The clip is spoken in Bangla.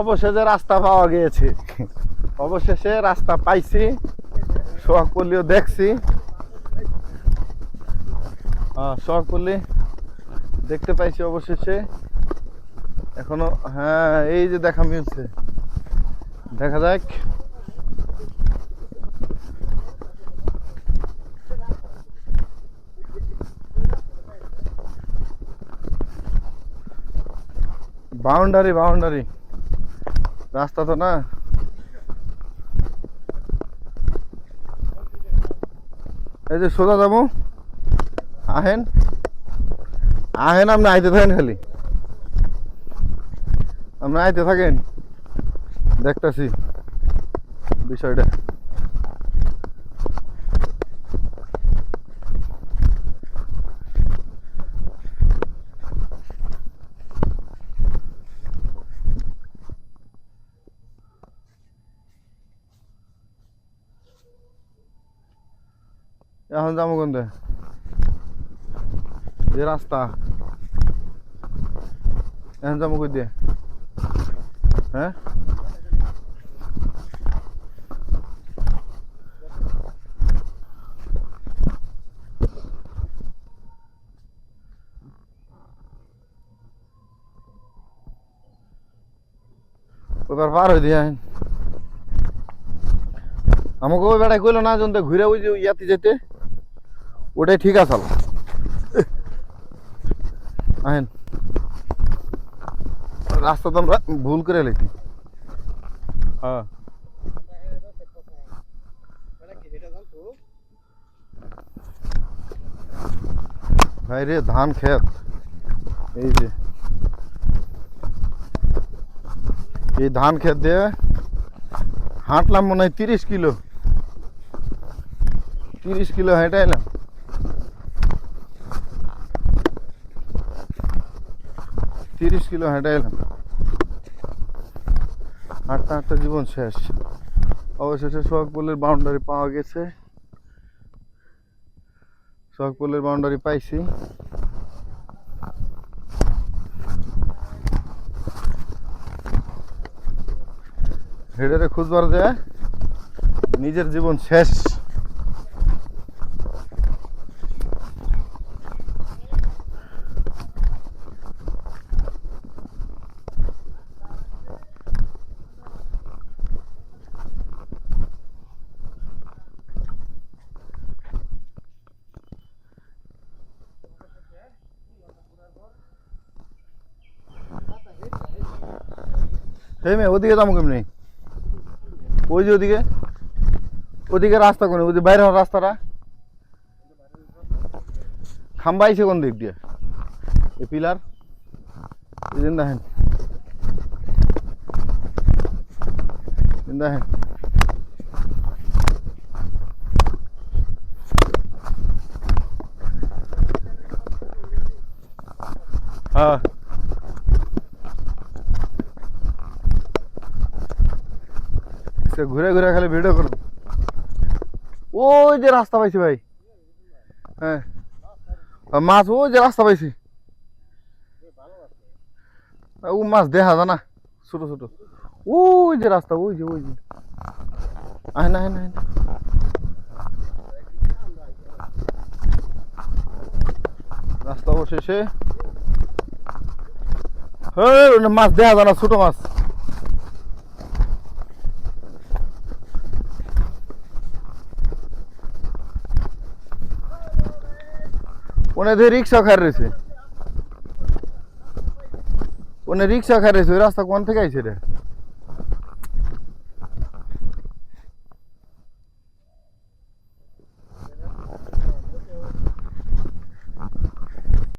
অবশেষে রাস্তা পাওয়া গিয়েছে। অবশেষে রাস্তা পাইছি পল্লীও দেখছি। হ্যাঁ সোহাগ দেখতে পাইছি অবশেষে। এখনও হ্যাঁ এই যে দেখা মিলছে। দেখা যাক। Boundary boundary. রাস্তা তো না। এই যে সোজা যাব। আহেন। আহেন আপনি আইতে থাকেন খালি। আপনি আইতে থাকেন। দেখতেছি বিষয়টা। এখন যাব কোন দিকে? যে রাস্তা এখন যাব কই দিয়ে হ্যাঁ ওবার পার হয়ে দিয়ে। আমাকে ওই বেড়ায় কইলো না যখন ঘুরে ওই যে ইয়াতে যেতে ওটাই ঠিক আছে আহেন। রাস্তা তো আমরা ভুল করে লেছি হ্যাঁ। ভাই রে ধান ক্ষেত এই যে। এই ধান ক্ষেত দিয়ে হাঁটলাম মনে হয় তিরিশ কিলো। তিরিশ কিলো হেঁটে এলাম। তিরিশ কিলো হেঁটে এলাম। হাঁটতে হাঁটতে জীবন শেষ। অবশেষে সোহাগপুলের বাউন্ডারি পাওয়া গেছে। সোহাগপুলের বাউন্ডারি পাইছি। হেডারে খুঁজবার দেয় নিজের জীবন শেষ। এই মেয়ে ওদিকে যাব কেমনি ওই যে ওদিকে ওদিকে রাস্তা কোন ওই যে বাইরে হওয়ার রাস্তাটা খাম্বা আইছে কোন দিক দিয়ে এই পিলার এই দিন দেখেন এই দেখেন হ্যাঁ সে ঘুরে ঘুরে খালি ভিডিও করুন ওই যে রাস্তা পাইছি ভাই। হ্যাঁ। মাছ ওই যে রাস্তা পাইছি। ও মাছ দেখা জানা ছোট ছোট। ওই যে রাস্তা, ওই যে ওই যে। আয় না আয় না। রাস্তা অবশেষে। হ্যাঁ মাছ দেখা যায় না, ছোট মাছ। ওনে দিয়ে রিক্সা খার রয়েছে। ওনে রিক্সা খার রয়েছে, ওই রাস্তা কোন থেকে আইছে রে?